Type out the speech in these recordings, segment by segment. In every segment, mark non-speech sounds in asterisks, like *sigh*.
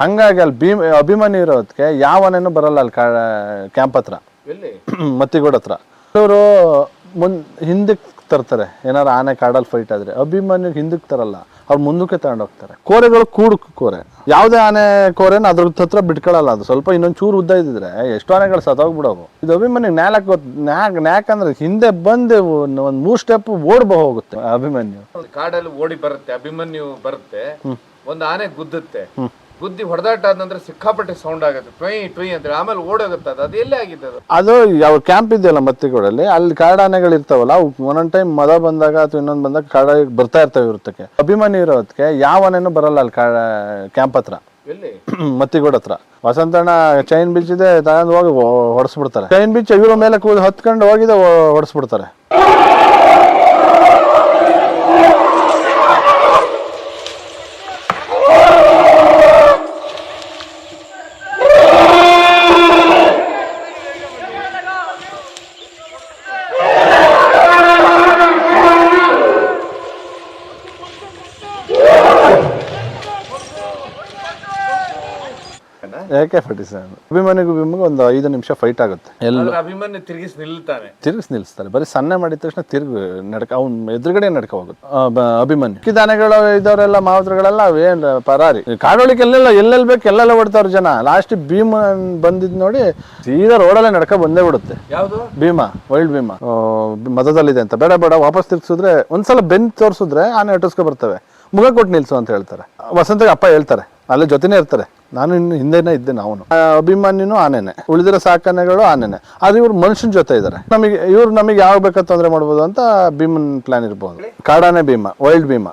ಹಂಗಾಗಿ ಅಲ್ಲಿ ಭೀಮ್ ಅಭಿಮನ್ಯು ಇರೋದಕ್ಕೆ ಯಾವನೇನು ಆನೆನೂ ಬರಲ್ಲ ಅಲ್ಲಿ ಕಾ ಕ್ಯಾಂಪ್ ಹತ್ರ. *clears throat* ಮತ್ತಿಗೂಡ ಹತ್ರ. ಇವರು ಮುಂದ್ ಹಿಂದಕ್ಕೆ ತರ್ತಾರೆ. ಏನಾರು ಆನೆ ಕಾಡಲ್ಲಿ ಫೈಟ್ ಆದ್ರೆ. ಅಭಿಮನ್ಯು ಹಿಂದಕ್ಕೆ ತರಲ್ಲ. ಅವ್ರು ಮುಂದಕ್ಕೆ ತಗೊಂಡೋಗ್ತಾರೆ ಕೋರೆಗಳು ಕೂಡು ಕೋರೆ. ಯಾವುದೇ ಆನೆ ಕೋರೆನ ಅದ್ರ ಹತ್ರ ಬಿಟ್ಕೊಳ್ಳಲ್ಲ ಅದು. ಸ್ವಲ್ಪ ಇನ್ನೊಂದು ಚೂರು ಉದ್ದ ಇದ್ದಿದ್ರೆ ಎಷ್ಟು ಆನೆಗಳು ಸತ್ತೋಗ್ಬಿಡೋವು. ಇದು ಅಭಿಮನ್ಯು ನ್ಯಾಲಕ್ ಗೊತ್ತು ನ್ಯಾಕ್ ನ್ಯಾಕ್ ಅಂದ್ರೆ ಹಿಂದೆ ಬಂದು ಒಂದು ಮೂರು ಸ್ಟೆಪ್ ಓಡ್ಬೋ ಹೋಗುತ್ತೆ ಅಭಿಮನ್ಯು. ಕಾಡಲ್ಲಿ ಓಡಿ ಬರುತ್ತೆ ಅಭಿಮನ್ಯು ಬರುತ್ತೆ. ಒಂದು ಆನೆ ಗುದ್ದುತ್ತೆ. ಗುದ್ದಿ ಹೊಡೆದಾಟ ಆದ್ರೆ ನಂತರ ಸಿಕ್ಕಾಪಟ್ಟೆ ಸೌಂಡ್ ಆಗುತ್ತೆ. ಟ್ವೈ ಟ್ವೈ ಅಂತ ಆಮೇಲೆ ಓಡೋಗುತ್ತೆ ಅದು. ಅದು ಎಲ್ಲೇ ಆಗಿದ್ದು ಅದು ಅದು ಯಾವ ಕ್ಯಾಂಪ್ ಇದೆಯಲ್ಲ ಮತ್ತಿಗೋಡಲ್ಲಿ ಅಲ್ಲಿ ಕಾಡಾನೆಗಳು ಇರ್ತಾವಲ್ಲ ಅವು ಒಂದೊಂದ್ ಟೈಮ್ ಮದ ಬಂದಾಗ ಅಥವಾ ಇನ್ನೊಂದು ಬಂದಾಗ ಕಾಡ ಬರ್ತಾ ಇರ್ತವೆ ಇವ್ರತಕ್ಕೆ ಅಭಿಮಾನಿ ಇರೋದಕ್ಕೆ ಯಾವ ಆನೆನೂ ಬರಲ್ಲ ಅಲ್ಲಿ ಕಾ ಕ್ಯಾಂಪ್ ಹತ್ರ. ಎಲ್ಲಿ? ಮತ್ತಿಗೋಡ್ ಹತ್ರ. ವಸಂತಣ್ಣ ಚೈನ್ ಬೀಚ್ ಇದೆ ತಗೊಂಡು ಹೋಗಿ ಹೊಡೆಸ್ಬಿಡ್ತಾರೆ. ಚೈನ್ ಬೀಚ್ ಇವ್ರ ಮೇಲೆ ಕೂದ ಹತ್ಕೊಂಡು ಹೋಗಿದೆ ಹೊಡೆಸ್ಬಿಡ್ತಾರೆ. ಯಾಕೆ ಫಾರ್ಟಿ ಸೆವೆನ್ ಅಭಿಮಾನಿಗೂ ಭೀಮ್ಗೆ ಒಂದು ಐದು ನಿಮಿಷ ಫೈಟ್ ಆಗುತ್ತೆ. ಎಲ್ಲ ಅಭಿಮಾನಿ ತಿರುಗಿಸಿ ನಿಲ್ತಾನೆ. ತಿರುಗಿಸ್ ನಿಲ್ಲಿಸ್ತಾರೆ. ಬರೀ ಸನ್ನೆ ಮಾಡಿದ ತಕ್ಷಣ ತಿರುಗಿ ನಡ್ಕ ಅವ್ನ ಎದುರುಗಡೆ ನಡ್ಕ ಹೋಗುತ್ತೆ. ಅಭಿಮಾನಿ ಕಿದಾನೆಗಳು ಇದ್ದವರೆಲ್ಲ ಮಾವುತರುಗಳೆಲ್ಲ ಅವೇನ್ ಪರಾರಿ. ಕಾಡೋಳಿಕೆಲ್ಲೆಲ್ಲ ಎಲ್ಲೆಲ್ಲಿ ಬೇಕು ಎಲ್ಲೆಲ್ಲ ಓಡ್ತಾವ್ರ ಜನ. ಲಾಸ್ಟ್ ಭೀಮ ಬಂದಿದ್ ನೋಡಿ ಸೀದಾ ರೋಡಲ್ಲೇ ನಡ್ಕ ಬಂದೇ ಬಿಡುತ್ತೆ. ಯಾವುದು? ಭೀಮಾ ವೈಲ್ಡ್ ಭೀಮಾ. ಮದದಲ್ಲಿದೆ ಅಂತ. ಬೇಡ ಬೇಡ ವಾಪಸ್ ತಿರ್ಗಿಸಿದ್ರೆ ಒಂದ್ಸಲ ಬೆನ್ ತೋರಿಸಿದ್ರೆ ಆನೆ ಅಟ್ಟಿಸ್ಕೊ ಬರ್ತವೆ. ಮುಗ ಕೊಟ್ಟು ನಿಲ್ಸು ಅಂತ ಹೇಳ್ತಾರೆ. ವಸಂತಗೆ ಅಪ್ಪ ಹೇಳ್ತಾರೆ ಅಲ್ಲೇ ಜೊತೆನೇ ಇರ್ತಾರೆ. ನಾನು ಇನ್ನು ಹಿಂದೆನೇ ಇದ್ದೆ ಅವನು ಅಭಿಮಾನಿನೂ ಆನೆನೆ. ಉಳಿದಿರೋ ಸಾಕನೆಗಳು ಆನೆನೆ. ಆದ್ರೆ ಇವ್ರು ಮನುಷ್ಯನ ಜೊತೆ ಇದ್ದಾರೆ ನಮಗೆ ಇವ್ರು ನಮಗೆ ಯಾವ ಬೇಕಾದ ತೊಂದರೆ ಮಾಡ್ಬೋದು ಅಂತ ಭೀಮನ್ ಪ್ಲಾನ್ ಇರ್ಬೋದು. ಕಾಡಾನೆ ಭೀಮ ವೈಲ್ಡ್ ಭೀಮಾ.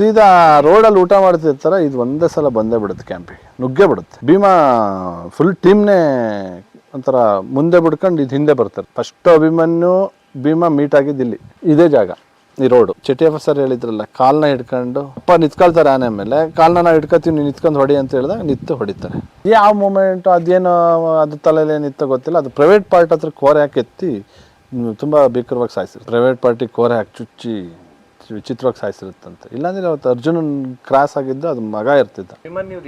ಸೀದಾ ರೋಡಲ್ಲಿ ಊಟ ಮಾಡ್ತಿರ್ತಾರೆ ಇದು ಒಂದೇ ಸಲ ಬಂದೇ ಬಿಡುತ್ತೆ ಕ್ಯಾಂಪಿಗೆ ನುಗ್ಗೆ ಬಿಡುತ್ತೆ. ಭೀಮಾ ಫುಲ್ ಟೀಮ್ನೇ ಒಂಥರ ಮುಂದೆ ಬಿಡ್ಕೊಂಡು ಇದು ಹಿಂದೆ ಬರ್ತಾರೆ. ಫಸ್ಟ್ ಅಭಿಮನ್ಯು, ಭೀಮಾ ಮೀಟ್ ಆಗಿದ್ದು ಇಲ್ಲಿ. ಇದೇ ಜಾಗ, ಈ ರೋಡು ಚಟಿಯಪ್ಪ ಸರ್ ಹೇಳಿದ್ರಲ್ಲ, ಕಾಲ್ನ ಹಿಡ್ಕೊಂಡು, ಅಪ್ಪ ನಿತ್ಕೊಳ್ತಾರೆ ಆನೆ ಮೇಲೆ. ಕಾಲ್ನ ನಾವು ಹಿಡ್ಕೊತೀವಿ, ನೀವು ನಿತ್ಕೊಂಡು ಹೊಡಿ ಅಂತ ಹೇಳಿದಾಗ ನಿತ್ತು ಹೊಡಿತಾರೆ. ಯಾವ ಮೂಮೆಂಟ್ ಅದೇನು ಅದು ತಲೆಯಲ್ಲಿ ಏನಿತ್ತು ಗೊತ್ತಿಲ್ಲ. ಅದು ಪ್ರೈವೇಟ್ ಪಾರ್ಟ್ ಹತ್ರ ಕೋರೆ ಹಾಕಿ ಎತ್ತಿ ತುಂಬ ಭೀಕರವಾಗಿ ಸಾಯಿಸಿದ್ರು. ಪ್ರೈವೇಟ್ ಪಾರ್ಟಿ ಕೋರೆ ಹಾಕಿ ಚುಚ್ಚಿ ವಿಚಿತ್ರವಾಗಿ ಸಾಯಿಸಿರುತ್ತಂತೆ. ಇಲ್ಲಾಂದ್ರೆ ಅವತ್ತು ಅರ್ಜುನನ್ ಕ್ರಾಸ್ ಆಗಿದ್ದು ಅದು ಮಗ ಇರ್ತಿದ್ದ.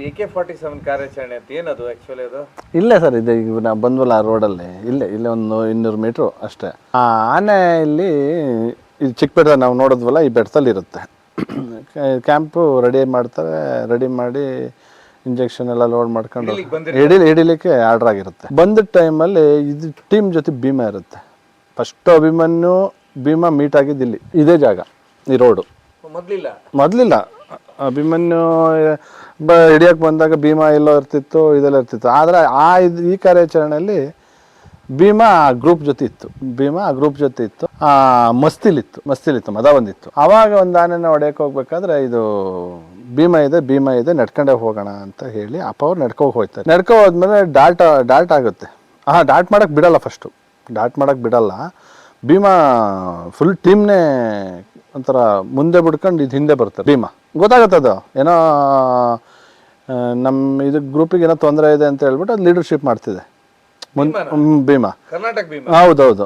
ಎ ಕೆ ಫಾರ್ಟಿ ಸೆವೆನ್ ಕಾರ್ಯಾಚರಣೆ ಅಂತ ಏನದು ಆ್ಯಕ್ಚುಲಿ ಅದು? ಇಲ್ಲೇ ಸರ್ ಇದೆ ಈಗ ನಾವು ಬಂದ್ವಲ್ಲ ಆ ರೋಡಲ್ಲಿ ಇಲ್ಲೇ ಇಲ್ಲೇ ಒಂದು ಇನ್ನೂರು ಮೀಟ್ರು ಅಷ್ಟೇ. ಆ ಆನೆ ಇಲ್ಲಿ ಇದು ಚಿಕ್ಕ ಬೆಟ್ಟ ನಾವು ನೋಡಿದ್ವಲ್ಲ ಈ ಬೆಟ್ಟದಲ್ಲಿ ಇರುತ್ತೆ. *coughs* ಕ್ಯಾಂಪು ರೆಡಿ ಮಾಡ್ತಾರೆ ರೆಡಿ ಮಾಡಿ ಇಂಜೆಕ್ಷನ್ ಎಲ್ಲ ಲೋಡ್ ಮಾಡ್ಕೊಂಡು ಇಲ್ಲಿಗ್. ಹಿಡಿ ಹಿಡಿಲಿಕ್ಕೆ ಆರ್ಡರ್ ಆಗಿರುತ್ತೆ. ಬಂದ ಟೈಮಲ್ಲಿ ಇದು ಟೀಮ್ ಜೊತೆ ಭೀಮಾ ಇರುತ್ತೆ. ಫಸ್ಟ್ ಅಭಿಮನ್ಯು ಭೀಮಾ ಮೀಟ್ ಆಗಿದ್ದು ಇಲ್ಲಿ ಇದೇ ಜಾಗ. ಈ ರೋಡು ಮೊದ್ಲಿಲ್ಲ? ಮೊದಲಿಲ್ಲ. ಅಭಿಮನ್ಯು ಬ ಹಿಡಿಯಕ್ಕೆ ಬಂದಾಗ ಭೀಮಾ ಎಲ್ಲೋ ಇರ್ತಿತ್ತು ಇದೆಲ್ಲ ಇರ್ತಿತ್ತು. ಆದರೆ ಆ ಇದು ಈ ಕಾರ್ಯಾಚರಣೆಯಲ್ಲಿ ಭೀಮಾ ಗ್ರೂಪ್ ಜೊತೆ ಇತ್ತು. ಭೀಮಾ ಆ ಗ್ರೂಪ್ ಜೊತೆ ಇತ್ತು. ಆ ಮಸ್ತಿಲಿತ್ತು ಮಸ್ತಿಲಿತ್ತು ಮದ ಬಂದಿತ್ತು. ಆವಾಗ ಒಂದು ಆನೆನ ಹೊಡೆಯಕ್ಕೆ ಹೋಗ್ಬೇಕಾದ್ರೆ ಇದು ಭೀಮಾ ಇದೆ ಭೀಮಾ ಇದೆ ನಡ್ಕೊಂಡೇ ಹೋಗೋಣ ಅಂತ ಹೇಳಿ ಅಪ್ಪ ಅವ್ರು ನಡ್ಕೋ ಹೋಗ್ತಾರೆ. ನಡ್ಕೋ ಹೋದ್ಮೇಲೆ ಡಾಟ್ ಡಾಟ್ ಆಗುತ್ತೆ. ಹಾಂ ಡಾಟ್ ಮಾಡೋಕೆ ಬಿಡಲ್ಲ ಫಸ್ಟು ಡಾಟ್ ಮಾಡೋಕೆ ಬಿಡಲ್ಲ. ಭೀಮಾ ಫುಲ್ ಟೀಮ್ನೇ ಒಂಥರ ಮುಂದೆ ಬಿಡ್ಕೊಂಡು ಇದು ಹಿಂದೆ ಬರ್ತಾರೆ ಭೀಮಾ ಅದು? ಏನೋ ನಮ್ಮ ಇದು ಗ್ರೂಪಿಗೆ ಏನೋ ತೊಂದರೆ ಇದೆ ಅಂತ ಹೇಳ್ಬಿಟ್ಟು ಅದು ಲೀಡರ್ಶಿಪ್ ಮಾಡ್ತಿದೆ. ಮುಂದೆ ಭೀಮಾ. ಕರ್ನಾಟಕ ಭೀಮ? ಹೌದೌದು.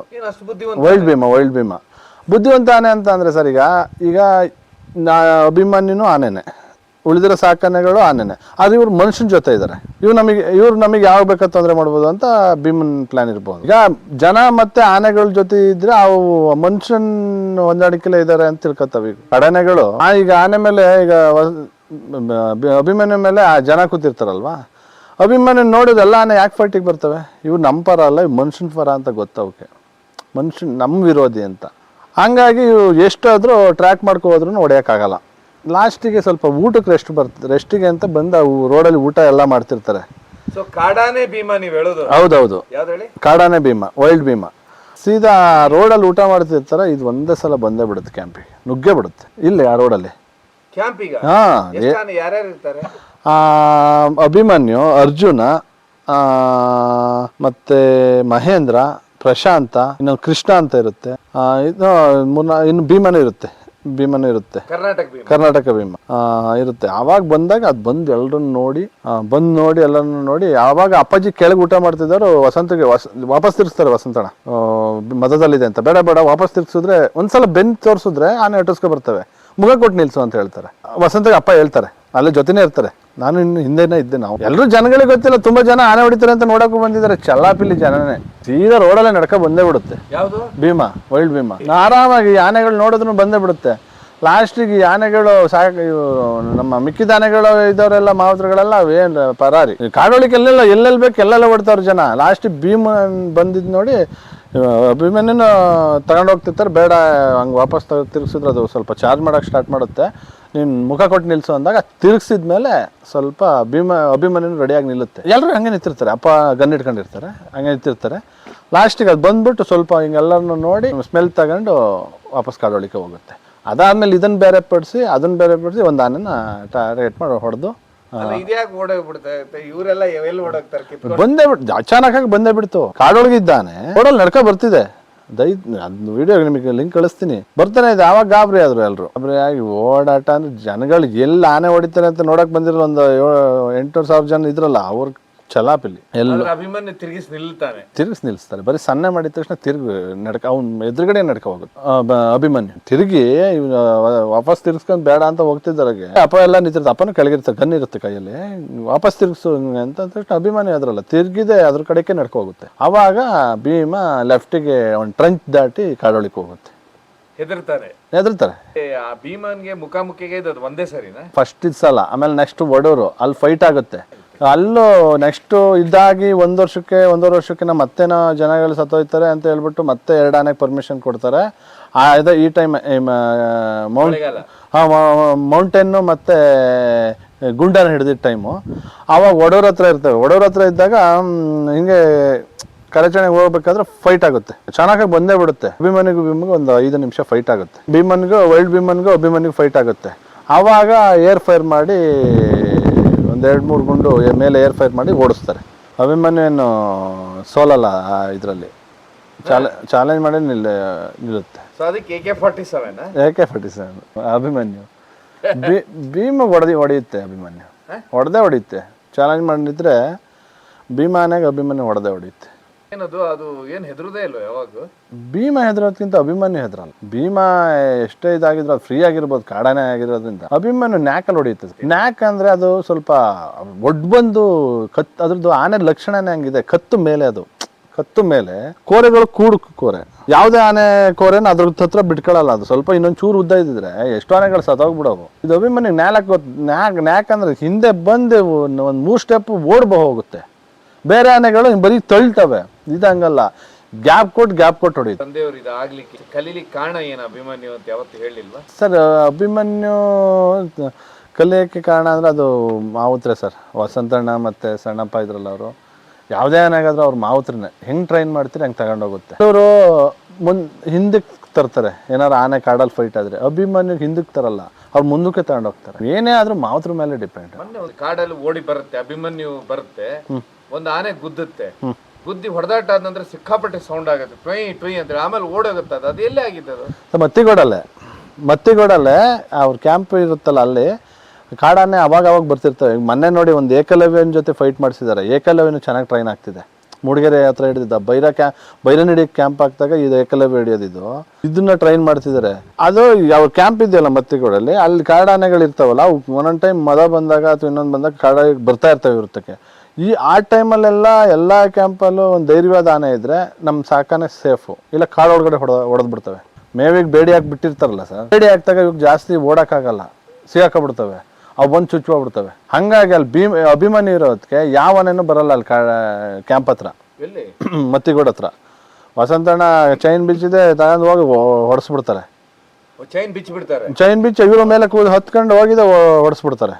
Wild Bhima wild Bhima. ಬುದ್ಧಿವಂತ ಆನೆ ಅಂತ ಅಂದರೆ ಸರ್ ಈಗ ಈಗ ನಾ ಅಭಿಮಾನಿನೂ ಆನೆನೆ. ಉಳಿದಿರೋ ಸಾಕನೆಗಳು ಆನೆನೆ. ಆದ್ರೆ ಇವ್ರು ಮನುಷ್ಯನ ಜೊತೆ ಇದ್ದಾರೆ ಇವ್ರು ನಮಗೆ ಇವ್ರು ನಮಗೆ ಯಾವ ಬೇಕಾದ ತೊಂದರೆ ಮಾಡ್ಬೋದು ಅಂತ ಭೀಮನ್ ಪ್ಲಾನ್ ಇರ್ಬೋದು. ಈಗ ಜನ ಮತ್ತೆ ಆನೆಗಳ ಜೊತೆ ಇದ್ರೆ ಅವು ಮನುಷ್ಯನ್ ಹೊಂದಾಣಿಕೆಲೆ ಇದ್ದಾರೆ ಅಂತ ತಿಳ್ಕೊತಾವ ಈಗ. ಕಡನೆಗಳು ಆ ಈಗ ಆನೆ ಮೇಲೆ ಈಗ ಅಭಿಮಾನ ಅಭಿಮನ್ಯು ಮೇಲೆ ಆ ಜನ ಕೂತಿರ್ತಾರಲ್ವಾ? ಅಭಿಮನ್ಯು ನೋಡಿದೆಲ್ಲ ಆನೆ ಯಾಕೆ ಫೈಟಿಗೆ ಬರ್ತವೆ? ಇವು ನಮ್ಮ ಪರ ಅಲ್ಲ ಇವ್ ಮನುಷ್ಯನ ಪರ ಅಂತ ಗೊತ್ತವಕ್ಕೆ ಮನುಷ್ಯನ್ ನಮ್ಮ ವಿರೋಧಿ ಅಂತ. ಹಂಗಾಗಿ ಇವು ಎಷ್ಟಾದರೂ ಟ್ರ್ಯಾಕ್ ಮಾಡ್ಕೊ ಹೋದ್ರೂ ಹೊಡೆಯೋಕ್ಕಾಗಲ್ಲ ಲಾಸ್ಟಿಗೆ ಸ್ವಲ್ಪ ಊಟಕ್ಕೆ ರೆಸ್ಟ್ ಬರ್ತದೆ. ರೆಸ್ಟಿಗೆ ಅಂತ ಬಂದು ಅವು ರೋಡಲ್ಲಿ ಊಟ ಎಲ್ಲ ಮಾಡ್ತಿರ್ತಾರೆ. ಸೊ ಕಾಡಾನೆ ಭೀಮಾ ನೀವ್ ಹೇಳೋದು? ಹೌದೌದು. ಯಾವ್ದು ಹೇಳಿ? ಕಾಡಾನೆ ಭೀಮ ವೈಲ್ಡ್ ಭೀಮ. ಸೀದಾ ರೋಡಲ್ಲಿ ಊಟ ಮಾಡ್ತಿರ್ತಾರೆ ಇದು ಒಂದೇ ಸಲ ಬಂದೇ ಬಿಡುತ್ತೆ ಕ್ಯಾಂಪಿಗೆ ನುಗ್ಗೆ ಬಿಡುತ್ತೆ. ಇಲ್ಲಿ ಆ ರೋಡಲ್ಲಿ ಕ್ಯಾಂಪಿಗ ಹಾ ಯಾರ್ಯಾರು ಇರ್ತಾರೆ? ಆ, ಅಭಿಮನ್ಯು ಅರ್ಜುನ ಆ, ಮತ್ತೆ ಮಹೇಂದ್ರ ಪ್ರಶಾಂತ ಇನ್ನೊಂದು ಕೃಷ್ಣ ಅಂತ ಇರುತ್ತೆ. ಆ, ಇನ್ನು ಭೀಮನೇ ಇರುತ್ತೆ. ಭೀಮನೂ ಇರುತ್ತೆ. ಕರ್ನಾಟಕ ಭೀಮಾ. ಕರ್ನಾಟಕ ಭೀಮ. ಆ, ಇರುತ್ತೆ. ಆವಾಗ ಬಂದಾಗ ಅದು ಬಂದು ಎಲ್ಲರನ್ನು ನೋಡಿ ಬಂದು ನೋಡಿ ಎಲ್ಲರನ್ನು ನೋಡಿ ಆವಾಗ ಅಪ್ಪಾಜಿ ಕೆಳಗೆ ಊಟ ಮಾಡ್ತಿದ್ದಾರೋ ವಸಂತಗೆ ವಸ ವಾಪಸ್ ತಿರ್ಸ್ತಾರೆ ವಸಂತಣ ಆ, ಮದದಲ್ಲಿದೆ ಅಂತ. ಬೇಡ ಬೇಡ ವಾಪಸ್ ತಿರ್ಸಿದ್ರೆ ಒಂದ್ಸಲ ಬೆನ್ ತೋರಿಸಿದ್ರೆ ಆನೆ ಅಟಸ್ಕೊ ಬರ್ತವೆ. ಮುಗ ಕೊಟ್ಟು ನಿಲ್ಸು ಅಂತ ಹೇಳ್ತಾರೆ. ವಸಂತಗೆ ಅಪ್ಪ ಹೇಳ್ತಾರೆ. ಅಲ್ಲೇ ಜೊತೆನೇ ಇರ್ತಾರೆ. ನಾನು ಇನ್ನು ಹಿಂದೆನೇ ಇದ್ದೆ ನಾವು. ಎಲ್ಲರೂ ಜನಗಳಿಗೆ ಗೊತ್ತಿಲ್ಲ ತುಂಬಾ ಜನ ಆನೆ ಹೊಡಿತಾರೆ ಅಂತ ನೋಡಕ್ಕೂ ಬಂದಿದ್ದಾರೆ. ಚಲ್ಲಾಪಿಲ್ಲಿ ಜನನೇ. ಸೀದಾ ರೋಡಲ್ಲೇ ನಡ್ಕ ಬಂದೇ ಬಿಡುತ್ತೆ. ಯಾವ್ದು? ಭೀಮಾ ವೈಲ್ಡ್ ಭೀಮಾ. ಆರಾಮಾಗಿ ಆನೆಗಳು ನೋಡಿದ್ರು ಬಂದೇ ಬಿಡುತ್ತೆ. ಲಾಸ್ಟಿಗೆ ಈ ಆನೆಗಳು ಸಾಕ ನಮ್ಮ ಮಿಕ್ಕಿದ ಆನೆಗಳು ಇದ್ದವರೆಲ್ಲ ಮಾವತ್ರಗಳೆಲ್ಲ ಅವೇನು ಪರಾರಿ. ಕಾಡೋಳಿಗೆ ಎಲ್ಲೆಲ್ಲ ಎಲ್ಲೆಲ್ಲಿ ಬೇಕು ಎಲ್ಲೆಲ್ಲ ಓಡ್ತಾವ್ರು ಜನ. ಲಾಸ್ಟ್ ಭೀಮ ಬಂದಿದ್ದು ನೋಡಿ ಭೀಮನ್ನೇನು ತಗೊಂಡು ಹೋಗ್ತಿರ್ತಾರೆ ಬೇಡ ಹಂಗೆ ವಾಪಸ್ ತಿರ್ಗಿಸಿದ್ರೆ ಅದು ಸ್ವಲ್ಪ ಚಾರ್ಜ್ ಮಾಡೋಕೆ ಸ್ಟಾರ್ಟ್ ಮಾಡುತ್ತೆ. ನೀನು ಮುಖ ಕೊಟ್ಟು ನಿಲ್ಸು ಅಂದಾಗ ತಿರುಗಿಸಿದ ಮೇಲೆ ಸ್ವಲ್ಪ ಅಭಿಮ ಅಭಿಮನ್ಯು ರೆಡಿಯಾಗಿ ನಿಲ್ಲುತ್ತೆ. ಎಲ್ಲರೂ ಹಂಗೆ ನಿಂತಿರ್ತಾರೆ. ಅಪ್ಪ ಗನ್ ಇಟ್ಕೊಂಡಿರ್ತಾರೆ. ಹಂಗೆ ನಿಂತಿರ್ತಾರೆ. ಲಾಸ್ಟಿಗೆ ಅದು ಬಂದ್ಬಿಟ್ಟು ಸ್ವಲ್ಪ ಹಿಂಗೆಲ್ಲರನ್ನು ನೋಡಿ ಸ್ಮೆಲ್ ತಗೊಂಡು ವಾಪಸ್ ಕಾಡೋಳಿಕೆ ಹೋಗುತ್ತೆ. ಅದಾದ್ಮೇಲೆ ಇದನ್ನ ಬೇರೆ ಪಡಿಸಿ ಅದನ್ನ ಬೇರೆ ಪಡಿಸಿ ಒಂದು ಆನೆನ ಟಾರ್ಗೆಟ್ ಮಾಡಿ ಹೊಡೆದು ಬಂದೇ ಬಿಟ್ಟು ಅಚಾನಕ್ ಬಂದೇ ಬಿಡ್ತು. ಕಾಡೊಳಗಿದ್ದಾನೆ ರೋಡಲ್ಲಿ ನಡ್ಕೊ ಬರ್ತಿದೆ. ದೈ ಅದು ವಿಡಿಯೋ ನಿಮಗೆ ಲಿಂಕ್ ಕಳಿಸ್ತೀನಿ. ಬರ್ತಾನೆ ಇದೆ, ಆವಾಗ ಗಾಬರಿ ಆದರು ಎಲ್ಲರೂ ಗಾಬರಿ ಆಗಿ ಓಡಾಟ ಅಂದ್ರೆ ಜನಗಳು ಎಲ್ಲಿ ಆನೆ ಹೊಡಿತಾರೆ ಅಂತ ನೋಡಕ್ಕೆ ಬಂದಿರೋ ಒಂದು ಏಳು ಎಂಟು ಸಾವಿರ ಜನ ಇದ್ರಲ್ಲ, ಅವ್ರ ಚಲಾಪಿಲಿ ಎಲ್ಲ ಅಭಿಮಾನಿ ಅಭಿಮನ್ಯು ತಿರುಗಿಸಿ ನಿಲ್ತಾನೆ ತಿರುಗಿಸಿ ನಿಲ್ಲಿಸ್ತಾರೆ ಬರೀ ಸನ್ನೆ ಮಾಡಿದ ತಕ್ಷಣ ತಿರುಗಿ ನಡ್ಕ ಅವ್ನ ಎದುರುಗಡೆ ನಡ್ಕ ಹೋಗುತ್ತೆ. ಅಭಿಮನ್ಯು ತಿರುಗಿ ವಾಪಸ್ ತಿರ್ಗಿಸ್ಕೊಂಡು ಬೇಡ ಅಂತ ಹೋಗ್ತಿದ್ದಾರೆ ಅಪ್ಪ ಎಲ್ಲ ನಿಂತಿರ್ತಾರೆ ಅಪ್ಪನ ಕೆಳಗಿರ್ತಾರೆ ಗನ್ ಇರುತ್ತೆ ಕೈಯಲ್ಲಿ ವಾಪಸ್ ತಿರುಗಿಸು ಅಂತ ತಕ್ಷಣ ಅಭಿಮಾನಿ ಅದ್ರಲ್ಲ ತಿರುಗಿದೆ ಅದ್ರ ಕಡೆಗೆ ನಡ್ಕ ಹೋಗುತ್ತೆ. ಅವಾಗ ಭೀಮ ಲೆಫ್ಟಿಗೆ ಒಂದು ಟ್ರಂಚ್ ದಾಟಿ ಕಾಡೊಳಿಗೆ ಹೋಗುತ್ತೆ. ಹೆದರ್ತಾರೆ. ಹೆದರ್ತಾರೆ. ಆ ಭೀಮನ್ಗೆ ಮುಖಾಮುಖಿಗೆ ಒಂದೇ ಸರಿನಾ? ಫಸ್ಟ್ ಇದು ಸಲ ಆಮೇಲೆ ನೆಕ್ಸ್ಟ್ ಒಡೋರು ಅಲ್ಲಿ ಫೈಟ್ ಆಗುತ್ತೆ. ಅಲ್ಲೂ ನೆಕ್ಸ್ಟ್ ಇದಾಗಿ ಒಂದು ವರ್ಷಕ್ಕೆ ಒಂದೂವರೆ ವರ್ಷಕ್ಕೆ ನಮ್ಮ ಮತ್ತೇನೋ ಜನಗಳು ಸತ್ತೋಯ್ತಾರೆ ಅಂತ ಹೇಳ್ಬಿಟ್ಟು ಮತ್ತೆ ಎರಡು ಆನೆಗೆ ಪರ್ಮಿಷನ್ ಕೊಡ್ತಾರೆ. ಆ ಇದು ಈ ಟೈಮ್ ಮೌಂಟ್ ಹಾಂ ಮೌಂಟೇನು ಮತ್ತು ಗುಂಡನ ಹಿಡಿದಿದ್ದ ಟೈಮು ಆವಾಗ ಒಡೋರ ಹತ್ರ ಇರ್ತವೆ. ಒಡೋರ ಹತ್ರ ಇದ್ದಾಗ ಹಿಂಗೆ ಕರೆಚಣೆಗೆ ಹೋಗ್ಬೇಕಾದ್ರೆ ಫೈಟ್ ಆಗುತ್ತೆ. ಚೆನ್ನಾಗಿ ಬಂದೇ ಬಿಡುತ್ತೆ. ಅಭಿಮಾನಿಗೂ ಭೀಮನಿಗೂ ಒಂದು ಐದು ನಿಮಿಷ ಫೈಟ್ ಆಗುತ್ತೆ. ಭೀಮನ್ಗೂ ವೈಲ್ಡ್ ಭೀಮನ್ಗೂ ಅಭಿಮಾನಿಗೂ ಫೈಟ್ ಆಗುತ್ತೆ. ಆವಾಗ ಏರ್ ಫೈರ್ ಮಾಡಿ ಒಂದು ಎರಡು ಮೂರು ಗುಂಡು ಮೇಲೆ ಏರ್ ಫೈರ್ ಮಾಡಿ ಓಡಿಸ್ತಾರೆ. ಅಭಿಮನ್ಯು ಏನು ಸೋಲಲ್ಲ ಇದರಲ್ಲಿ. ಚಾಲ ಚಾಲೆಂಜ್ ಮಾಡಿ ನಿಲ್ಲ ನಿಲ್ಲುತ್ತೆ. ಸೊ ಅದಕ್ಕೆ ಎ ಕೆ ಫಾರ್ಟಿ ಸೆವೆನ್ ಯಾಕೆ ಫಾರ್ಟಿ ಸೆವೆನ್ ಅಭಿಮನ್ಯು. ಭೀ- ಭೀಮ ಹೊಡೆದಿ ಹೊಡೆಯುತ್ತೆ ಅಭಿಮನ್ಯು. ಹೊಡೆದೇ ಹೊಡೆಯುತ್ತೆ ಚಾಲೆಂಜ್ ಮಾಡಿದ್ರೆ ಭೀಮಾನಾಗ ಅಭಿಮನ್ಯು ಹೊಡೆದೇ ಹೊಡೆಯುತ್ತೆ ಏನದು? ಅದು ಏನ್ ಹೆದರುದೇ ಇಲ್ವ ಯಾವಾಗ ಭೀಮ ಹೆದರೋದ್ಕಿಂತ ಅಭಿಮನ್ಯು ಹೆದರಲ್ಲ. ಭೀಮ ಎಷ್ಟೇ ಇದಾಗಿದ್ರು ಅದು ಫ್ರೀ ಆಗಿರ್ಬೋದು, ಕಾಡಾನೆ ಆಗಿರೋದ್ರಿಂದ. ಅಭಿಮನ್ಯು ನ್ಯಾಕಲ್ಲಿ ಹೊಡೆಯುತ್ತದೆ ನ್ಯಾಕ್ ಅಂದ್ರೆ ಅದು ಸ್ವಲ್ಪ ಒಡ್ ಬಂದು ಕತ್ ಅದ್ರದ್ದು ಆನೆ ಲಕ್ಷಣನೇ ಹಂಗಿದೆ. ಕತ್ತು ಮೇಲೆ ಅದು. ಕತ್ತು ಮೇಲೆ ಕೋರೆಗಳು ಕೂಡು ಕೋರೆ. ಯಾವುದೇ ಆನೆ ಕೋರೆನ ಅದ್ರ ಹತ್ರ ಬಿಟ್ಕೊಳ್ಳಲ್ಲ ಅದು. ಸ್ವಲ್ಪ ಇನ್ನೊಂದು ಚೂರು ಉದ್ದ ಇದ್ದಿದ್ರೆ ಎಷ್ಟು ಆನೆಗಳು ಸತ್ತೋಗ್ಬಿಡೋವು. ಇದು ಅಭಿಮನ್ಯು ನ್ಯಾಲಕ್ ಗೊತ್ತು ನ್ಯಾಕ್ ನ್ಯಾಕ್ ಅಂದ್ರೆ ಹಿಂದೆ ಬಂದು ಒಂದು ಮೂರು ಸ್ಟೆಪ್ ಓಡ್ಬೋ ಹೋಗುತ್ತೆ. ಬೇರೆ ಆನೆಗಳು ಬರೀ ತಳ್ತವೆ. ಇದು ಹಂಗಲ್ಲ. ಗ್ಯಾಪ್ ಕೊಟ್ಟು ಗ್ಯಾಪ್ ಕೊಟ್ಟು ಹೊಡಿತು ತಂದೆಯವರು ಇದು ಆಗ್ಲಿಕ್ಕೆ ಕಲೀಲಿಕ್ಕೆ ಕಾರಣ ಏನು ಅಭಿಮನ್ಯು ಅಂತ ಯಾವತ್ತು ಹೇಳಿಲ್ವಾ? ಸರ್ ಅಭಿಮನ್ಯು ಕಲಿಯೋಕ್ಕೆ ಕಾರಣ ಅಂದ್ರೆ ಅದು ಮಾವುತ್ರೆ ಸರ್. ವಸಂತಣ್ಣ ಮತ್ತೆ ಸಣ್ಣಪ್ಪ ಇದ್ರಲ್ಲ ಅವರು. ಯಾವುದೇ ಆನೆಗಾದ್ರೂ ಅವ್ರು ಮಾವುತ್ರನೇ. ಹೆಂಗೆ ಟ್ರೈನ್ ಮಾಡ್ತೀರಿ ಹಂಗೆ ತಗೊಂಡೋಗುತ್ತೆ. ಅವರು ಮುನ್ ಹಿಂದಕ್ಕೆ ತರ್ತಾರೆ. ಏನಾರು ಆನೆ ಕಾಡಲ್ಲಿ ಫೈಟ್ ಆದರೆ. ಅಭಿಮನ್ಯು ಹಿಂದಕ್ಕೆ ತರಲ್ಲ. ಅವ್ರು ಮುಂದಕ್ಕೆ ತಗೊಂಡೋಗ್ತಾರೆ. ಏನೇ ಆದರೂ ಮಾವುತ್ರ ಮೇಲೆ ಡಿಪೆಂಡ್ ಕಾಡಲ್ಲಿ ಓಡಿ ಬರುತ್ತೆ ಅಭಿಮನ್ಯು ಬರುತ್ತೆ. ಒಂದು ಆನೆ ಗುದ್ದುತ್ತೆ. ಗುದ್ದಿ ಹೊಡೆದಾಟ ಆದ ಸಿಕ್ಕಾಪಟ್ಟೆ ಸೌಂಡ್ ಆಗುತ್ತೆ. ಟ್ವೈ ಟ್ವೈ ಅಂತ ಆಮೇಲೆ ಓಡೋಗುತ್ತೆ ಅದು. ಅದು ಎಲ್ಲೇ ಆಗಿದ್ದು ಅದು? ಮತ್ತಿಗೋಡಲ್ಲೇ ಮತ್ತಿಗೋಡಲ್ಲೇ ಅವ್ರ ಕ್ಯಾಂಪ್ ಇರುತ್ತಲ್ಲ ಅಲ್ಲಿ, ಕಾಡಾನೆ ಅವಾಗ ಅವಾಗ ಬರ್ತಿರ್ತವೆ. ಈಗ ಮೊನ್ನೆ ನೋಡಿ ಒಂದು ಏಕಲವ್ಯನ ಜೊತೆ ಫೈಟ್ ಮಾಡಿಸಿದ್ದಾರೆ. ಏಕಲವ್ಯನು ಚೆನ್ನಾಗಿ ಟ್ರೈನ್ ಆಗ್ತಿದೆ. ಮೂಡಿಗೆರೆ ಹತ್ರ ಹಿಡಿದಿದ್ದ ಬೈರ ಕ್ಯಾ ಬೈರನಡಿ ಕ್ಯಾಂಪ್ ಹಾಕಿದಾಗ ಇದು ಏಕಲವ್ಯ ಹಿಡಿಯೋದಿದ್ದು ಇದನ್ನ ಟ್ರೈನ್ ಮಾಡ್ತಿದ್ದಾರೆ ಅದು ಯಾವ ಕ್ಯಾಂಪ್ ಇದೆಯಲ್ಲ ಮತ್ತಿಗೋಡಲ್ಲಿ, ಅಲ್ಲಿ ಕಾಡಾನೆಗಳು ಇರ್ತಾವಲ್ಲ ಒಂದೊಂದು ಟೈಮ್ ಮದ ಬಂದಾಗ ಅಥವಾ ಇನ್ನೊಂದು ಬಂದಾಗ ಕಾಡ ಬರ್ತಾ ಇರ್ತವೆ ಇರ್ತಕ್ಕೆ ಈ ಆ ಟೈಮಲ್ಲೆಲ್ಲ ಎಲ್ಲ ಕ್ಯಾಂಪಲ್ಲೂ ಒಂದು ಧೈರ್ಯವಾದ ಆನೆ ಇದ್ರೆ ನಮ್ಮ ಸಾಕಾನೆ ಸೇಫು. ಇಲ್ಲ ಕಾಳು ಒಳಗಡೆ ಹೊಡೆದ ಹೊಡೆದು ಬಿಡ್ತವೆ. ಮೇವಿಗೆ ಬೇಡಿ ಹಾಕಿ ಬಿಟ್ಟಿರ್ತಾರಲ್ಲ ಸರ್? ಬೇಡಿ ಹಾಕ್ದಾಗ ಇವಾಗ ಜಾಸ್ತಿ ಓಡಕ್ಕಾಗಲ್ಲ. ಸಿಗಾಕೊಂಡ್ಬಿಡ್ತವೆ ಅವು ಬಂದು ಚುಚ್ಚುಬಿಡ್ತವೆ ಹಂಗಾಗಿ ಅಲ್ಲಿ ಭೀಮ್ ಅಭಿಮಾನಿ ಇರೋದಕ್ಕೆ ಯಾವ ಆನೆನೂ ಬರಲ್ಲ ಅಲ್ಲಿ ಕಾ ಕ್ಯಾಂಪ್ ಹತ್ರ. ಮತ್ತಿಗೋಡ ಮತ್ತಿಗೋಡ್ ಹತ್ರ. ವಸಂತಣ್ಣ ಚೈನ್ ಬೀಳ್ಸಿದೆ ತಗೊಂಡು ಹೋಗಿ ಹೊಡೆಸ್ಬಿಡ್ತಾರೆ ಚೈನ್ ಬಿಚ್ಚಿ ಬಿಡ್ತಾರೆ. ಚೈನ್ ಬಿಚ್ಚಿ ಇವ್ರ ಮೇಲೆ ಕೂದ ಹತ್ಕೊಂಡು ಹೋಗಿದ ಹೊಡೆಸ್ಬಿಡ್ತಾರೆ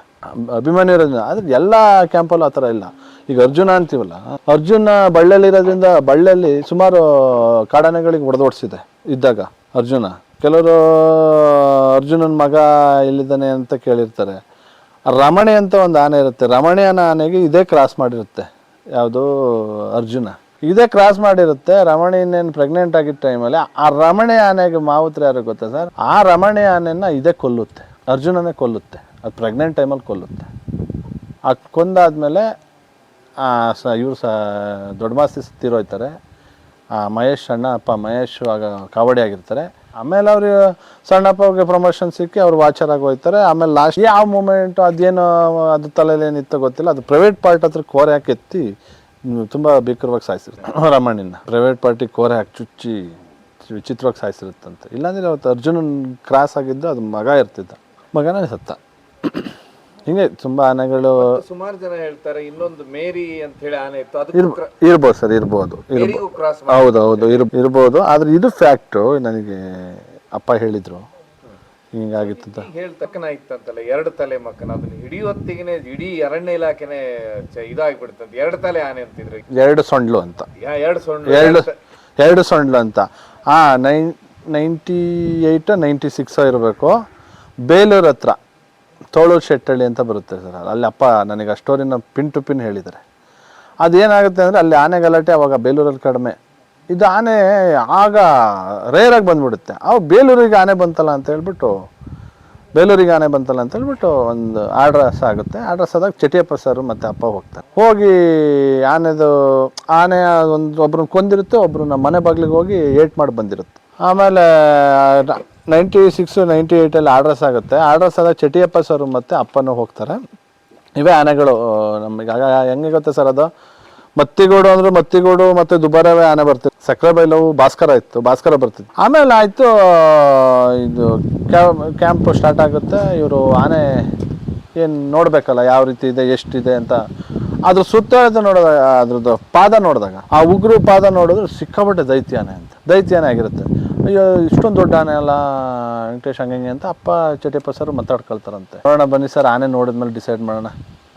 ಅಭಿಮಾನಿ ಇರೋದ್ರಿಂದ. ಆದ್ರೆ ಎಲ್ಲ ಕ್ಯಾಂಪಲ್ಲೂ ಆ ಥರ ಇಲ್ಲ. ಈಗ ಅರ್ಜುನ ಅಂತೀವಲ್ಲ, ಅರ್ಜುನ ಬಳ್ಳಲ್ಲಿ ಇರೋದ್ರಿಂದ ಬಳ್ಳಲ್ಲಿ ಸುಮಾರು ಕಾಡಾನೆಗಳಿಗೆ ಹೊಡೆದೋಡ್ಸಿದೆ ಇದ್ದಾಗ ಅರ್ಜುನ. ಕೆಲವರು ಅರ್ಜುನನ ಮಗ ಎಲ್ಲಿದ್ದಾನೆ ಅಂತ ಕೇಳಿರ್ತಾರೆ. ರಮಣಿ ಅಂತ ಒಂದು ಆನೆ ಇರುತ್ತೆ. ರಮಣಿ ಅನ್ನೋ ಆನೆಗೆ ಇದೇ ಕ್ರಾಸ್ ಮಾಡಿರುತ್ತೆ. ಯಾವುದು ಅರ್ಜುನ. ಇದೇ ಕ್ರಾಸ್ ಮಾಡಿರುತ್ತೆ. ರಮಣಿ ಇನ್ನೇನು ಪ್ರೆಗ್ನೆಂಟ್ ಆಗಿದ್ದ ಟೈಮಲ್ಲಿ ಆ ರಮಣಿ ಆನೆಗೆ ಮಾವುತ್ರ ಯಾರು ಗೊತ್ತಾ ಸರ್? ಆ ರಮಣಿ ಆನೆನ ಇದೇ ಕೊಲ್ಲುತ್ತೆ. ಅರ್ಜುನನೇ ಕೊಲ್ಲುತ್ತೆ. ಅದು ಪ್ರೆಗ್ನೆಂಟ್ ಟೈಮಲ್ಲಿ ಕೊಲ್ಲುತ್ತೆ. ಆ ಕೊಂದಾದ್ಮೇಲೆ ಸ ಇವರು ಸ ದೊಡ್ಡ ಮಾಸ್ತಿ ತೀರೋಯ್ತಾರೆ. ಆ ಮಹೇಶ್ ಸಣ್ಣ ಅಪ್ಪ ಮಹೇಶ್ ಆಗ ಕಾವಡಿ ಆಗಿರ್ತಾರೆ. ಆಮೇಲೆ ಅವ್ರು ಸಣ್ಣಪ್ಪಗೆ ಪ್ರಮೋಷನ್ ಸಿಕ್ಕಿ ಅವ್ರು ವಾಚರ್ ಹೋಗ್ತಾರೆ ಆಮೇಲೆ ಲಾಸ್ಟ್ ಯಾವ ಮೂಮೆಂಟು ಅದೇನು ಅದು ತಲೆಯಲ್ಲಿ ಏನಿತ್ತು ಗೊತ್ತಿಲ್ಲ. ಅದು ಪ್ರೈವೇಟ್ ಪಾರ್ಟ್ ಹತ್ರ ಕೋರೆ ಹಾಕಿ ಎತ್ತಿ ಹ್ಮ್, ತುಂಬಾ ಭೀಕರವಾಗಿ ಸಾಯಿಸಿರುತ್ತೆ. ರಾಮಣ್ಣನ ಪ್ರೈವೇಟ್ ಪಾರ್ಟಿ ಕೋರೆ ಹಾಕಿ ಚುಚ್ಚಿ ವಿಚಿತ್ರವಾಗಿ ಸಾಯಿಸಿರುತ್ತಂತೆ. ಇಲ್ಲಾಂದ್ರೆ ಅವತ್ತು ಅರ್ಜುನನ್ ಕ್ರಾಸ್ ಆಗಿದ್ದು ಅದು ಮಗ ಇರ್ತಿದ್ದ. ಮಗನೇ ಸತ್ತ. ಹಿಂಗೆ ತುಂಬ ಆನೆಗಳು ಸುಮಾರು ಜನ ಹೇಳ್ತಾರೆ ಇನ್ನೊಂದು ಮೇರಿ ಅಂತ ಹೇಳಿ ಆನೆ ಇತ್ತು. ಇರ್ಬೋದು ಸರ್ ಇರ್ಬೋದು. ಇರ್ಬೋದು ಹೌದು ಹೌದು ಇರ್ ಇರ್ಬೋದು. ಆದ್ರೆ ಇದು ಫ್ಯಾಕ್ಟು ನನಗೆ ಅಪ್ಪ ಹೇಳಿದ್ರು. ಹಿಂಗಾಗಿತ್ತು ಅಂತ ಇತ್ತಂತಲ್ಲ ಎರಡು ತಲೆ ಮಕ್ಕನ ಅದನ್ನ ಹಿಡಿಯುವತ್ತಿಗೆ ಇಡೀ ಅರಣ್ಯ ಇಲಾಖೆನೆ ಇದಾಗ್ಬಿಡ್ತಂತ. ಎರಡು ತಲೆ ಆನೆ ಅಂತಿದ್ರು. ಎರಡು ಸೊಂಡ್ಲು ಅಂತ. ಯಾ- ಎರಡು ಸೊಂಡ್ಲು ಎರಡು ಎರಡು ಸೊಂಡ್ಲು ಅಂತ. ಆ nine ninety eight ninety six ಇರಬೇಕು. ಬೇಲೂರು ಹತ್ರ ತೋಳೂರು ಶೆಟ್ಟಳ್ಳಿ ಅಂತ ಬರುತ್ತೆ ಸರ್ ಅಲ್ಲಿ ಅಪ್ಪ ನನಗೆ ಆ ಸ್ಟೋರಿನ ಪಿನ್ ಟು ಪಿನ್ ಹೇಳಿದ್ದಾರೆ. ಅದೇನಾಗುತ್ತೆ ಅಂದರೆ ಅಲ್ಲಿ ಆನೆ ಗಲಾಟೆ ಅವಾಗ ಬೇಲೂರಲ್ಲಿ ಕಡಿಮೆ. ಇದು ಆನೆ ಆಗ ರೇರಾಗಿ ಬಂದ್ಬಿಡುತ್ತೆ. ಅವು ಬೇಲೂರಿಗೆ ಆನೆ ಬಂತಲ್ಲ ಅಂತ ಹೇಳ್ಬಿಟ್ಟು, ಬೇಲೂರಿಗೆ ಆನೆ ಬಂತಲ್ಲ ಅಂತ ಹೇಳ್ಬಿಟ್ಟು ಒಂದು ಆರ್ಡ್ರಸ್ ಆಗುತ್ತೆ. ಆಡ್ರಸ್ ಆದಾಗ ಚಟಿಯಪ್ಪ ಸರ್ ಮತ್ತು ಅಪ್ಪ ಹೋಗ್ತಾರೆ. ಹೋಗಿ ಆನೆದು ಆನೆ ಒಂದು ಒಬ್ರನ್ನ ಕೊಂದಿರುತ್ತೆ ಒಬ್ರನ್ನ ಮನೆ ಬಾಗಿಲಿಗೆ ಹೋಗಿ ಏಟ್ ಮಾಡಿ ಬಂದಿರುತ್ತೆ. ಆಮೇಲೆ ನೈಂಟಿ ಸಿಕ್ಸ್ ನೈಂಟಿ ಏಯ್ಟಲ್ಲಿ ಆರ್ಡ್ರಸ್ ಆಗುತ್ತೆ. ಆರ್ಡ್ರಸ್ ಆದಾಗ ಚಟಿಯಪ್ಪ ಸರ್ ಮತ್ತು ಅಪ್ಪನೂ ಹೋಗ್ತಾರೆ. ಇವೇ ಆನೆಗಳು, ನಮಗೆ ಹೆಂಗೆ ಗೊತ್ತೆ ಸರ್ ಅದು? ಮತ್ತಿಗೋಡು ಅಂದ್ರೆ ಮತ್ತಿಗೋಡು ಮತ್ತೆ ದುಬಾರವೇ ಆನೆ ಬರ್ತಿತ್ತು ಸಕ್ಕರೆ ಬೈಲವು ಭಾಸ್ಕರ ಇತ್ತು, ಭಾಸ್ಕರ ಬರ್ತಿತ್ತು. ಆಮೇಲೆ ಆಯಿತು ಇದು ಕ್ಯಾಂಪ್ ಸ್ಟಾರ್ಟ್ ಆಗುತ್ತೆ, ಇವರು ಆನೆ ಏನು ನೋಡಬೇಕಲ್ಲ, ಯಾವ ರೀತಿ ಇದೆ, ಎಷ್ಟಿದೆ ಅಂತ. ಅದ್ರ ಸುತ್ತ ನೋಡಿದಾಗ ಅದ್ರದ್ದು ಪಾದ ನೋಡಿದಾಗ, ಆ ಉಗ್ರ ಪಾದ ನೋಡಿದ್ರೆ ಸಿಕ್ಕಾಪಟ್ಟೆ ದೈತ್ಯಾನೆ ಅಂತ ದೈತ್ಯಾನೆ ಆಗಿರುತ್ತೆ. ಅಯ್ಯೋ, ಇಷ್ಟೊಂದು ದೊಡ್ಡ ಆನೆ ಅಲ್ಲ, ವೆಂಕಟೇಶ್ ಹಂಗಂಗೆ ಅಂತ ಅಪ್ಪ ಚಟಿಯಪ್ಪ ಸರ್ ಮಾತಾಡ್ಕೊಳ್ತಾರಂತೆ. ನೋಡೋಣ ಬನ್ನಿ ಸರ್, ಆನೆ ನೋಡಿದ್ಮೇಲೆ ಡಿಸೈಡ್ ಮಾಡೋಣ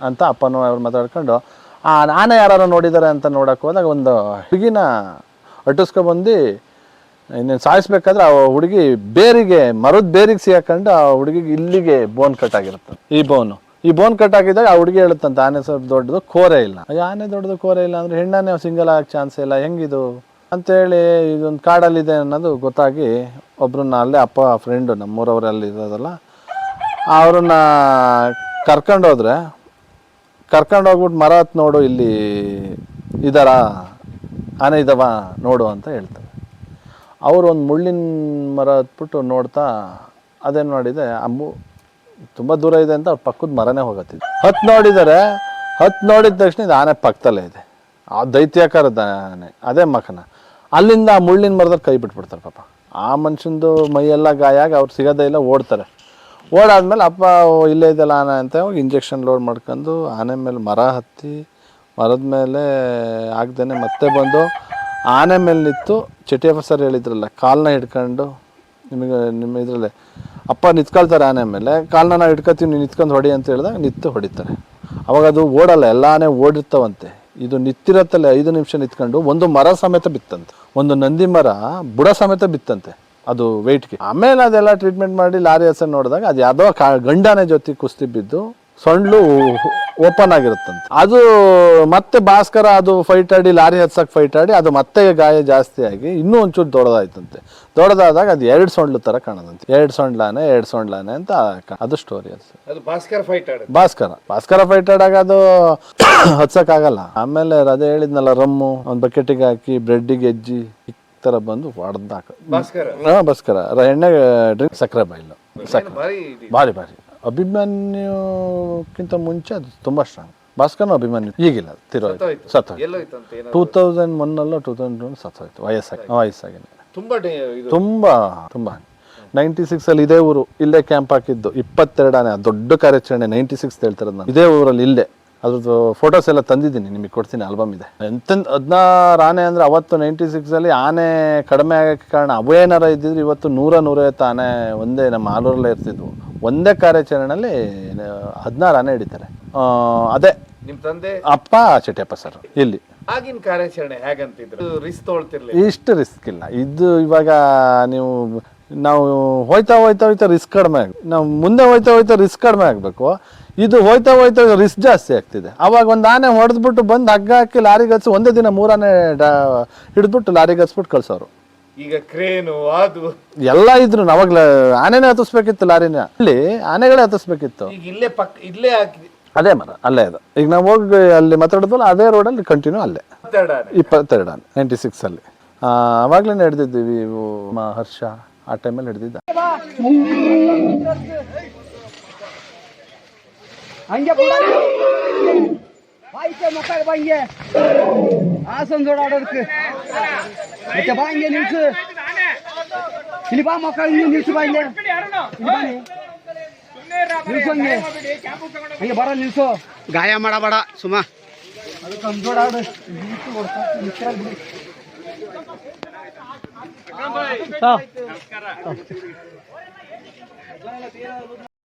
ಅಂತ ಅಪ್ಪನೂ ಅವ್ರು ಮಾತಾಡ್ಕೊಂಡು, ಆ, ಆನೆ ಯಾರು ನೋಡಿದ್ದಾರೆ ಅಂತ ನೋಡೋಕ್ಕೆ ಹೋದಾಗ ಒಂದು ಹುಡುಗಿನ ಅಟ್ಟಿಸ್ಕೊಬಂದು ಇನ್ನೇನು ಸಾಯಿಸ್ಬೇಕಾದ್ರೆ ಆ ಹುಡುಗಿ ಬೇರಿಗೆ, ಮರದ ಬೇರಿಗೆ ಸಿಗಾಕೊಂಡು ಆ ಹುಡುಗಿಗೆ ಇಲ್ಲಿಗೆ ಬೋನ್ ಕಟ್ ಆಗಿರುತ್ತೆ. ಈ ಬೋನು ಈ ಬೋನ್ ಕಟ್ ಆಗಿದ್ದಾಗ ಆ ಹುಡುಗಿ ಹೇಳುತ್ತಂತ, ಆನೆ ಸ್ವಲ್ಪ ದೊಡ್ಡದು ಕೋರೆ ಇಲ್ಲ. ಆನೆ ದೊಡ್ಡದು ಕೋರೆ ಇಲ್ಲ ಅಂದ್ರೆ ಹೆಣ್ಣಾನೆ ಸಿಂಗಲ್ ಆಗಕ್ಕೆ ಚಾನ್ಸ್ ಇಲ್ಲ, ಹೆಂಗಿದು? ಅಂತೇಳಿ ಇದೊಂದು ಕಾಡಲ್ಲಿದೆ ಅನ್ನೋದು ಗೊತ್ತಾಗಿ ಒಬ್ಬರನ್ನ ಅಲ್ಲೇ ಅಪ್ಪ ಫ್ರೆಂಡು ನಮ್ಮೂರವರಲ್ಲಿ ಇರೋದಲ್ಲ, ಅವ್ರನ್ನ ಕರ್ಕೊಂಡೋದ್ರೆ, ಕರ್ಕೊಂಡೋಗ್ಬಿಟ್ಟು ಮರ ಹತ್ ನೋಡು, ಇಲ್ಲಿ ಇದಾರ ಆನೆ ಇದಾವ ನೋಡು ಅಂತ ಹೇಳ್ತಾರೆ. ಅವರು ಒಂದು ಮುಳ್ಳಿನ ಮರ ಹತ್ಬಿಟ್ಟು ನೋಡ್ತಾ ಅದೇನು ಮಾಡಿದೆ, ಆ ಮು, ತುಂಬ ದೂರ ಇದೆ ಅಂತ ಅವ್ರು ಪಕ್ಕದ ಮರನೇ ಹೋಗತ್ತಿದ್ದು ಹತ್ತು ನೋಡಿದರೆ, ಹತ್ತು ನೋಡಿದ ತಕ್ಷಣ ಇದು ಆನೆ ಪಕ್ಕದಲ್ಲೇ ಇದೆ. ಆ ದೈತ್ಯಾಕಾರದ ಆನೆ, ಅದೇ ಮಖನ ಅಲ್ಲಿಂದ ಆ ಮುಳ್ಳಿನ ಮರದಲ್ಲಿ ಕೈ ಬಿಟ್ಬಿಡ್ತಾರೆ ಪಾಪ. ಆ ಮನುಷ್ಯಂದು ಮೈಯೆಲ್ಲ ಗಾಯ ಆಗಿ ಅವ್ರು ಸಿಗೋದೇ ಇಲ್ಲ, ಓಡ್ತಾರೆ. ಓಡಾದ್ಮೇಲೆ ಅಪ್ಪ ಇಲ್ಲೇ ಇದೆಲ್ಲ ಆನೆ ಅಂತ ಹೋಗಿ ಇಂಜೆಕ್ಷನ್ ಲೋಡ್ ಮಾಡ್ಕೊಂಡು ಆನೆ ಮೇಲೆ ಮರ ಹತ್ತಿ ಮರದ ಮೇಲೆ ಆಗ್ದೇನೆ ಮತ್ತೆ ಬಂದು ಆನೆ ಮೇಲೆ ನಿಂತು ಚಟಿಯಪ್ಪ ಸರ್ ಹೇಳಿದ್ರಲ್ಲ ಕಾಲನ್ನ ಹಿಡ್ಕೊಂಡು ನಿಮಗೆ ನಿಮ್ಮ ಇದರಲ್ಲೇ, ಅಪ್ಪ ನಿಂತ್ಕೊಳ್ತಾರೆ ಆನೆ ಮೇಲೆ ಕಾಲನ್ನ ನಾವು ಹಿಡ್ಕೊತೀವಿ, ನೀವು ನಿಂತ್ಕೊಂಡು ಹೊಡಿ ಅಂತ ಹೇಳಿದಾಗ ನಿಂತು ಹೊಡಿತಾರೆ. ಅವಾಗ ಅದು ಓಡಲ್ಲ, ಎಲ್ಲ ಆನೆ ಓಡಿರ್ತಾವಂತೆ. ಇದು ನಿತ್ತಿರತ್ತಲ್ಲ ಐದು ನಿಮಿಷ ನಿಂತ್ಕೊಂಡು ಒಂದು ಮರ ಸಮೇತ ಬಿತ್ತಂತೆ. ಒಂದು ನಂದಿ ಮರ ಬುಡ ಸಮೇತ ಬಿತ್ತಂತೆ ಅದು ವೆಯ್ಟ್ಗೆ ಆಮೇಲೆ ಅದೆಲ್ಲ ಟ್ರೀಟ್ಮೆಂಟ್ ಮಾಡಿ ಲಾರಿ ಹೆಸರು ನೋಡಿದಾಗ ಅದು ಯಾವುದೋ ಕಾ ಗಂಡಾನೆ ಜೊತೆ ಕುಸ್ತಿ ಬಿದ್ದು ಸೊಂಡ್ಲು ಓಪನ್ ಆಗಿರುತ್ತಂತೆ. ಅದು ಮತ್ತೆ ಭಾಸ್ಕರ ಅದು ಫೈಟ್ ಆಡಿ ಲಾರಿ ಹತ್ಸಕ್ ಫೈಟ್ ಆಡಿ ಅದು ಮತ್ತೆ ಗಾಯ ಜಾಸ್ತಿ ಆಗಿ ಇನ್ನೂ ಒಂಚೂರು ದೊಡ್ಡದಾಯ್ತಂತೆ. ದೊಡ್ಡದಾದಾಗ ಅದು ಎರಡು ಸೊಂಡ್ಲು ಥರ ಕಾಣದಂತೆ. ಎರಡು ಸೊಂಡ್ಲಾನೆ ಎರಡು ಸೊಂಡ್ಲಾನೆ ಅಂತ ಅದು ಸ್ಟೋರಿ ಅದು. ಭಾಸ್ಕರ ಫೈಟ್ ಭಾಸ್ಕರ. ಭಾಸ್ಕರ ಫೈಟ್ ಆಡಾಗ ಅದು *coughs* ಹತ್ಸಕ್ಕಾಗಲ್ಲ ಆಮೇಲೆ ಅದೇ ಹೇಳಿದ್ನಲ್ಲ ರಮ್ಮು ಒಂದು ಬಕೆಟಿಗೆ ಹಾಕಿ ಬ್ರೆಡ್ಡಿಗೆ ಎಜ್ಜಿ ಈ ಥರ ಬಂದು ಹೊಡೆದಾಕ. ಭಾಸ್ಕರ್? ಹಾಂ ಭಾಸ್ಕರ. ಎಣ್ಣೆ ಡ್ರಿಂಕ್ ಸಕ್ಕರೆ ಬೈಲು ಸಕ್ಕರೆ. ಭಾರಿ ಭಾರಿ. ಅಭಿಮನ್ಯುಕ್ಕಿಂತ ಮುಂಚೆ ಅದು ತುಂಬ ಸ್ಟ್ರಾಂಗ್ ಭಾಸ್ಕರ್ನು ಅಭಿಮನ್ಯು ಈಗಿಲ್ಲ ತಿರೋಯ್ತು ಸತ್ ಟೂ ತೌಸಂಡ್ ಅಲ್ಲ ಟೂ ತೌಸಂಡ್ ಸತ್ ಹೋಯ್ತು ವಯಸ್ಸಾಗಿ ವಯಸ್ಸಾಗಿ ತುಂಬಾ ತುಂಬ ತುಂಬ. ನೈಂಟಿ ಸಿಕ್ಸ್ ಅಲ್ಲಿ ಇದೇ ಊರು ಇಲ್ಲೇ ಕ್ಯಾಂಪ್ ಹಾಕಿದ್ದು. ಇಪ್ಪತ್ತೆರಡನೇ ಆನೆ ದೊಡ್ಡ ಕಾರ್ಯಾಚರಣೆ ನೈಂಟಿ ಸಿಕ್ಸ್ ಹೇಳ್ತಾರೆ ನಾನು. ಇದೇ ಊರಲ್ಲಿ ಇಲ್ಲೇ. ಅದ್ರದ್ದು ಫೋಟೋಸ್ ಎಲ್ಲ ತಂದಿದ್ದೀನಿ ನಿಮಗೆ ಕೊಡ್ತೀನಿ ಆಲ್ಬಮ್ ಇದೆ. ಎಂತೆಂತ ಹದಿನಾರು ಆನೆ ಅಂದರೆ ಅವತ್ತು ನೈಂಟಿ ಸಿಕ್ಸಲ್ಲಿ ಆನೆ ಕಡಿಮೆ ಆಗೋಕ್ಕೆ ಕಾರಣ ಅವೇನಾರ ಇದ್ದಿದ್ರೆ ಇವತ್ತು ನೂರ ನೂರೈವತ್ತು ಆನೆ ಒಂದೇ ನಮ್ಮ ಆಲೂರಲ್ಲೇ ಇರ್ತಿದ್ವು. ಒಂದೇ ಕಾರ್ಯಾಚರಣೆಯಲ್ಲಿ ಹದಿನಾರು ಆನೆ ಹಿಡಿತಾರೆ. ಆ, ಅದೇ. ನಿಮ್ ತಂದೆ? ಅಪ್ಪ ಚಟ್ಟಪ್ಪ ಸರ್ ಇಲ್ಲಿ. ಆಗಿನ ಕಾರ್ಯಾಚರಣೆ ಹೇಗಂತಿದ್ರು? ಇಷ್ಟು ರಿಸ್ಕ್ ಇಲ್ಲ. ಇದು ಇವಾಗ ನೀವು ನಾವು ಹೋಯ್ತಾ ಹೋಯ್ತಾ ಹೋಯ್ತಾ ರಿಸ್ಕ್ ಕಡಿಮೆ ಆಗ ನಾವು ಮುಂದೆ ಹೋಯ್ತಾ ಹೋಯ್ತಾ ರಿಸ್ಕ್ ಕಡಿಮೆ ಆಗಬೇಕು. ಇದು ಹೋಯ್ತಾ ಹೋಯ್ತಾ ರಿಸ್ಕ್ ಜಾಸ್ತಿ ಆಗ್ತಿದೆ. ಅವಾಗ ಒಂದು ಆನೆ ಹೊಡೆದ್ಬಿಟ್ಟು ಬಂದು ಹಗ್ಗ ಹಾಕಿ ಲಾರಿಗೆ ಹಚ್ಚಿ ಒಂದೇ ದಿನ ಮೂರಾನೆ ಡಾ ಹಿಡಿದ್ಬಿಟ್ಟು ಲಾರಿಗೆ ಹಚ್ಬಿಟ್ಟು ಕಳ್ಸೋರು. ಈಗ ಕ್ರೇನು ಅದು ಎಲ್ಲ ಇದ್ರು ಅವಾಗ್ಲ ಆನೆನೇ ಹತ್ತಿಸ್ಬೇಕಿತ್ತು ಲಾರಿನ. ಅಲ್ಲಿ ಆನೆಗಳೇ ಹತ್ತಿಸ್ಬೇಕಿತ್ತು. ಈಗ ಇಲ್ಲೇ ಪಕ್ಕ ಇಲ್ಲೇ ಹಾಕಿ ಅದೇ ಮರ ಅಲ್ಲೇ ಅದು ಈಗ ನಾವು ಹೋಗಿ ಅಲ್ಲಿ ಮಾತಾಡಿದ್ವಲ್ಲ ಅದೇ ರೋಡಲ್ಲಿ ಕಂಟಿನ್ಯೂ ಅಲ್ಲೇ. ಇಪ್ಪತ್ತೆರಡ ನೈಂಟಿ ಸಿಕ್ಸಲ್ಲಿ ಅವಾಗಲೇ ಅವಾಗ್ಲೇ ಇವು ಮ- ಹರ್ಷ ಆ ಟೈಮಲ್ಲಿ ಹಿಡ್ದಿದ್ದ ಹಂಗೆ ಬಾಯಿಕೆ ಮಕ್ಕಳ ಬಾಂಗೆ ಆಸನ್ ಜೋಡಾಡೋದಕ್ಕೆ ಮತ್ತೆ ಬಾಂಗೆ ನಿಲ್ಸು ಇಲ್ಲಿ ಬಾ ಮಕ್ಕಳು ಇಲ್ಲಿ ನಿಲ್ಸು ಬಾಂಗೆ ಇಲ್ಲಿ ಬಾನಿ ನಿಲ್ಸು ಹಂಗೆ ಹಂಗೆ ಬರ ನಿಲ್ಸು ಗಾಯ ಮಾಡಬೇಡ ಸುಮ ಅದಕ್ಕೆ